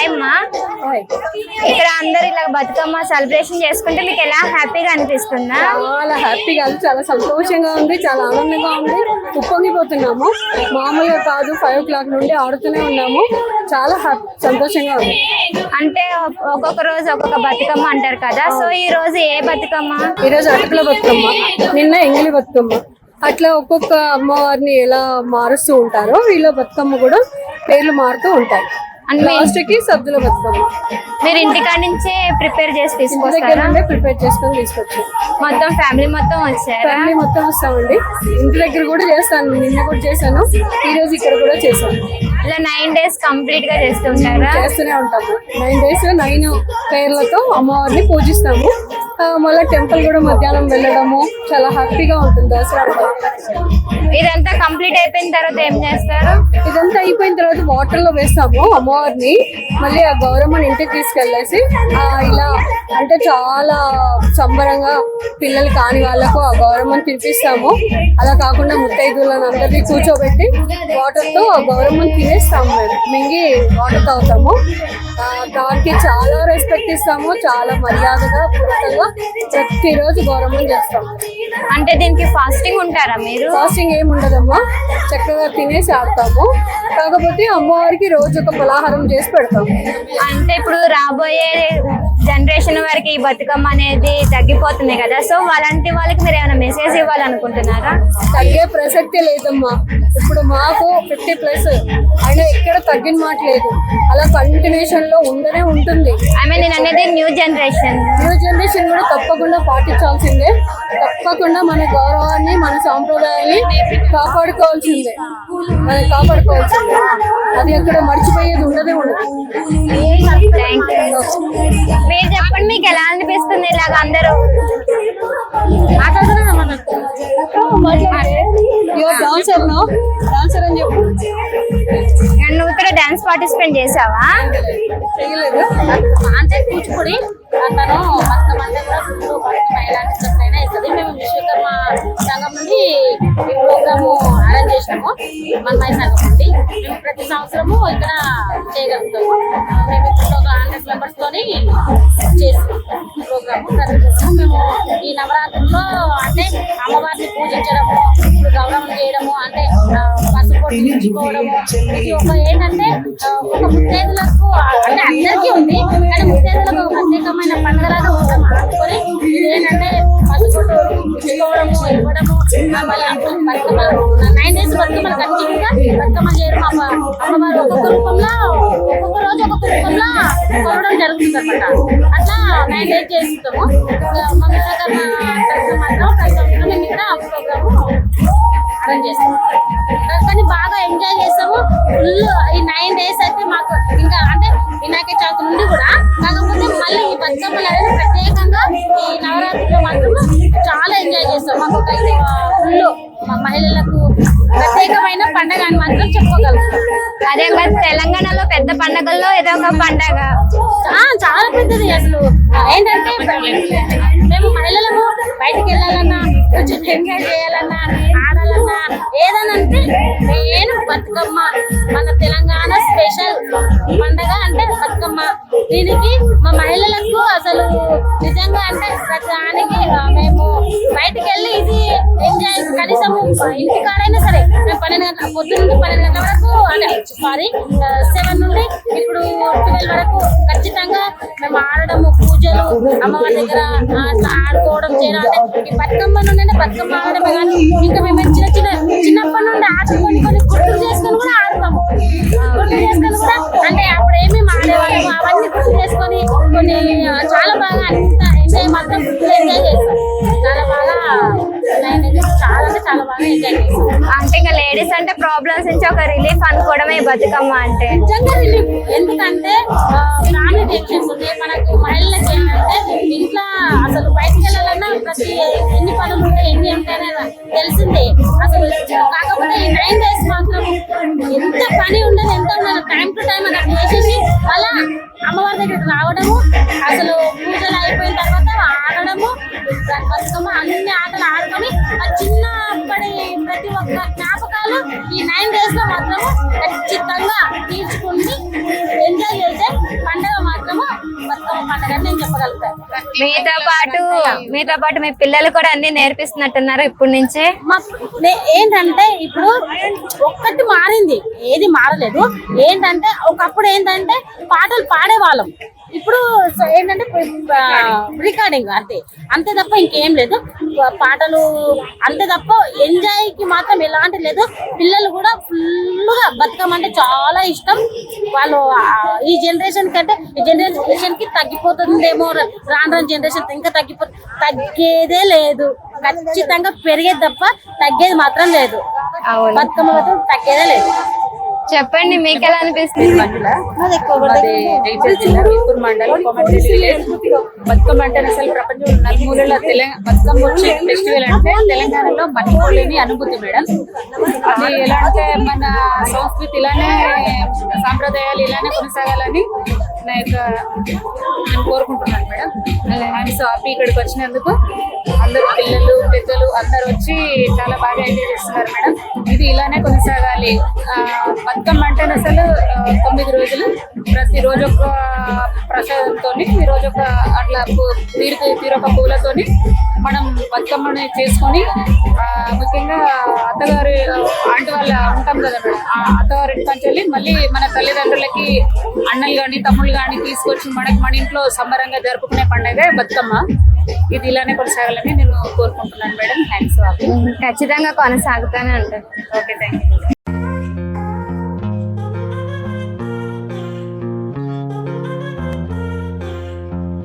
Hi అమ్మా. ఇక్కడ అందరు ఇలా బతుకమ్మ సెలబ్రేషన్ చేసుకుంటే మీకు ఎలా హ్యాపీగా అనిపిస్తుందా? చాలా హ్యాపీగా చాలా సంతోషంగా ఉంది చాలా ఆనందంగా ఉంది. ఉప్పొంగిపోతున్నాము. మామూలుగా కాదు ఫైవ్ ఓ క్లాక్ నుండి ఆడుతూనే ఉన్నాము. చాలా సంతోషంగా ఉంది. అంటే ఒక్కొక్క రోజు ఒక్కొక్క బతుకమ్మ అంటారు కదా. సో ఈ రోజు ఏ బతుకమ్మ? ఈరోజు అటుకుల బతుకమ్మ నిన్న ఎంగిలి బతుకమ్మ. అట్లా ఒక్కొక్క అమ్మవారిని ఎలా మారుస్తూ ఉంటారో వీళ్ళ బతుకమ్మ కూడా పేర్లు మారుతూ ఉంటాయి. అంటే మీ- లాస్ట్కి సద్దుల బతుకమ్మ. మీరు ఇంటికాడ నుంచే ప్రిపేర్ చేసి దగ్గర తీసుకొస్తారా? ప్రిపేర్ చేసుకొని తీసుకొచ్చాం. మొత్తం ఫ్యామిలీ మొత్తం వచ్చారా? ఫ్యామిలీ మొత్తం వస్తామండి ఇంటి దగ్గర కూడా చేస్తాను. నిన్న కూడా చేశాను. ఈ రోజు ఇక్కడ కూడా చేశాను. ఇలా నైన్ డేస్ కంప్లీట్గా చేస్తుంటారా? చేస్తూనే ఉంటాము. నైన్ డేస్ నైన్ పేర్లతో అమ్మవారిని పూజిస్తాము. మళ్ళీ టెంపుల్ కూడా మధ్యాహ్నం వెళ్ళడము. చాలా హ్యాపీగా ఉంటుంది దసరా. ఇదంతా కంప్లీట్ అయిపోయిన తర్వాత ఏం చేస్తారు? ఇదంతా అయిపోయిన తర్వాత వాటర్లో వేస్తాము అమ్మవారిని. మళ్ళీ ఆ గౌరమ్మని ఇంటికి తీసుకెళ్ళేసి ఆ, ఇలా అంటే చాలా సంబరంగా పిల్లలు కాని వాళ్ళకు ఆ గౌరమ్మని తినిపిస్తాము. అలా కాకుండా ముత్తైదులను అందరినీ కూర్చోబెట్టి వాటర్తో ఆ గౌరమ్మని తినేస్తాము మేము. మింగి వాటర్ తాగుతాము. దానికి చాలా రెస్పెక్ట్ ఇస్తాము. చాలా మర్యాదగా పూర్తిగా ప్రతిరోజు గౌరమ్మని చేస్తాము అంటే దీనికి ఫాస్టింగ్ ఉంటారా మీరు? ఫాస్టింగ్ ఏమి ఉండదమ్మా. చక్కగా తినేసి ఆడతాము. కాకపోతే అమ్మవారికి రోజు ఒక పలహారం చేసి పెడతాము అంటే ఇప్పుడు రాబోయే జనరేషన్ వరకు ఈ బతుకమ్మ అనేది తగ్గిపోతుంది కదా. సో అలాంటి వాళ్ళకి మీరు ఏమైనా మెసేజ్ ఇవ్వాలనుకుంటున్నారా? తగ్గే ప్రసక్తే లేదమ్మా. ఇప్పుడు మాకు ఫిఫ్టీ ప్లస్ అయినా ఎక్కడ తగ్గిన మాట లేదు. అలా కంటిన్యూషన్లో ఉండనే ఉంటుంది. ఐ మీన్ నేను అనేది న్యూ జనరేషన్. న్యూ జనరేషన్ కూడా తప్పకుండా పాటించాల్సిందే. తప్పకుండా మన గౌరవాన్ని మన సాంప్రదాయాన్ని కాపాడుకోవాల్సిందే. మనం కాపాడుకోవాల్సిందే. అది అక్కడ మర్చిపోయేది ఉండదే ఉండదు. మీరు చెప్పండి మీకు ఎలా అనిపిస్తుంది ఇలాగ అందరూ? డాన్సర్ నో డాన్సర్ అని చెప్పు. నువ్వు ఇక్కడ డాన్స్ పార్టిసిపేట్ చేసావా అంటే కూచిపూడి తను బతుకమ్మ అంటే కూడా ఫుల్ బతుకమ్మ ఎలాంటి స్టెప్స్ అయినా ఇస్తుంది మేము విశ్వకర్మ సంఘం నుండి ఈ ప్రోగ్రాము అరేంజ్ చేసినాము. మన్మాయి సంఘం నుండి. మేము ప్రతి సంవత్సరము ఇక్కడ చేయగలుగుతాము. మేము ఇప్పుడు ఒక హండ్రెడ్ మెంబర్స్ తోని చేస్తున్నాం ప్రోగ్రాము ప్రతి ప్రోగ్రాము మేము ఈ నవరాత్రుల్లో అంటే అమ్మవారిని పూజించడం ఒక ఏంటంటే ఒక ముత్తైదులకు అంటే అందరికీ ఉంది కానీ ముత్తైదులకు ఒక ప్రత్యేకమైన పండుగలాగా ఉంటాం అనుకొని ఏంటంటే ఇవ్వడము మళ్ళీ నైన్ డేస్ బతుకమ్మలు బతుకమ్మ చేయడం అమ్మవారు ఒక్కొక్క రూపంలో ఒక్కొక్క రోజు ఒక్కొక్క రూపంలో జరుగుతుంది అనమాట అట్లా నైన్ డేస్ చేస్తాము మా విశాఖ మాత్రం ప్రతి సంవత్సరం ఇక్కడ ప్రోగ్రాము అరేంజ్ చేస్తాము. ఎంజాయ్ చేస్తాము. ఫుల్ ఈ నైన్ డేస్ అయితే మాకు ఇంకా అంటే వినాయక చవితి నుండి కూడా కాకపోతే మళ్ళీ ఈ బతుకమ్మలు అనేది ప్రత్యేకంగా ఈ నవరాత్రిలో మాత్రం చాలా ఎంజాయ్ చేస్తాం. మాకు ఒక ఫుల్ మహిళలకు ప్రత్యేకమైన పండగ అని మాత్రం చెప్పుకోగలుగుతాం అదే మరి తెలంగాణలో పెద్ద పండగల్లో ఏదో ఒక పండగ. చాలా పెద్దది అసలు. ఏంటంటే మేము మహిళలము బయటికి వెళ్ళాలన్నా కొంచెం ఎంజాయ్ చేయాలన్నా ఆడాలన్నా ఏదన్నా అంటే నేను బతుకమ్మ మన తెలంగాణ స్పెషల్ పండగ అంటే బతుకమ్మ. దీనికి మా మహిళలకు అసలు నిజంగా అంటే ప్రతిదానికి మేము బయటికి వెళ్ళి ఇది ఎంజాయ్ కనీసం ఇంటికాడైనా సరే మేము పన్నెండు గంటల పొద్దున్న నుండి పన్నెండు గంటల వరకు అంటే సారీ సెవెన్ నుండి ఇప్పుడు ట్వెల్వ్ వరకు ఖచ్చితంగా మేము ఆడడము పూజలు అమ్మవారి దగ్గర ఆ, అట్లా ఆడుకోవడం చేయడం అంటే ఈ బతుకమ్మ నుండి బతుకమ్మ ఆడడమే కానీ ఇంకా మేము చాలా బాగా ఎంజాయ్ చేస్తాం అంటే ఇంకా లేడీస్ అంటే ప్రాబ్లమ్స్ నుంచి ఒక రిలీఫ్ అనుకోవడమే బతుకమ్మ అంటే. నిజంగా రిలీఫ్ ఎందుకంటే ఉన్నాయి మనకు మహిళలకు ఏంటంటే ఇంట్లో అసలు బయటికి వెళ్ళాలన్నా ప్రతి ఎన్ని పనులు ఉంటాయి ఎన్ని ఉంటాయని తెలిసిందే. అసలు కాకపోతే ఈ నైన్ డేస్ మాత్రం ఎంత పని ఉండదు ఎంత టైం టు టైం అక్కడ చేసేసి అలా అమ్మవారి దగ్గరికి రావడము అసలు మీతో పాటు మీతో పాటు మీ పిల్లలు కూడా అన్ని నేర్పిస్తున్నట్టున్నారు ఇప్పటి నుంచే. మా ఏంటంటే ఇప్పుడు ఒక్కటి మారింది ఏది మారలేదు. ఏంటంటే ఒకప్పుడు ఏంటంటే పాటలు పాడేవాళ్ళం. ఇప్పుడు ఏంటంటే రికార్డింగ్ అంతే. అంతే తప్ప ఇంకేం లేదు. పాటలు అంతే తప్ప ఎంజాయ్కి మాత్రం ఎలాంటి లేదు. పిల్లలు కూడా ఫుల్గా బతుకమ్మ అంటే చాలా ఇష్టం. వాళ్ళు ఈ జనరేషన్ కంటే ఈ జనరేషన్కి తగ్గిపోతుందేమో రాను రాను జనరేషన్ ఇంకా తగ్గిపో తగ్గేదే లేదు. ఖచ్చితంగా పెరిగేది తప్ప తగ్గేది మాత్రం లేదు. బతుకమ్మ మాత్రం తగ్గేదే లేదు. చెప్పండి మీకు ఎలా అనిపిస్తుంది? మండలం బతుకమ్మ అంటే అసలు ప్రపంచం నలుమూలల తెలంగాణ బతుకమ్మ వచ్చే ఫెస్టివల్ అంటే తెలంగాణలో మర్చిపోలేని అనుభూతి మేడం. అది ఎలా అంటే మన సంస్కృతి ఇలానే సాంప్రదాయాలు ఇలానే కొనసాగాలని నా యొక్క నేను కోరుకుంటున్నాను మేడం. అండ్ సో హ్యాపీ ఇక్కడికి వచ్చినందుకు అందరూ పిల్లలు పెద్దలు అందరూ వచ్చి చాలా బాగా ఎంజాయ్ చేస్తున్నారు మేడం. ఇది ఇలానే కొనసాగాలి. బతుకమ్మ అంటే అసలు తొమ్మిది రోజులు. ప్రతి రోజు ఒక ప్రసాదంతో ఈ రోజు ఒక అట్లా తీరు తీరొక పూలతోని మనం బతుకమ్మని చేసుకొని ముఖ్యంగా అత్తగారి ఆంటీ వాళ్ళ ఉంటాం కదా మేడం ఆ అత్తగారి ఇంటికి వెళ్ళి మళ్ళీ మన తల్లిదండ్రులకి అన్నలు కానీ తమ్ముళ్ళు కానీ తీసుకొచ్చి మనకి మన ఇంట్లో సంబరంగా జరుపుకునే పండుగ బతుకమ్మ. ఇది ఇలానే కొనసాగాలని నేను కోరుకుంటున్నాను మేడం. థ్యాంక్స్ ఖచ్చితంగా కొనసాగుతానే ఉంటాను ఓకే థ్యాంక్ యూ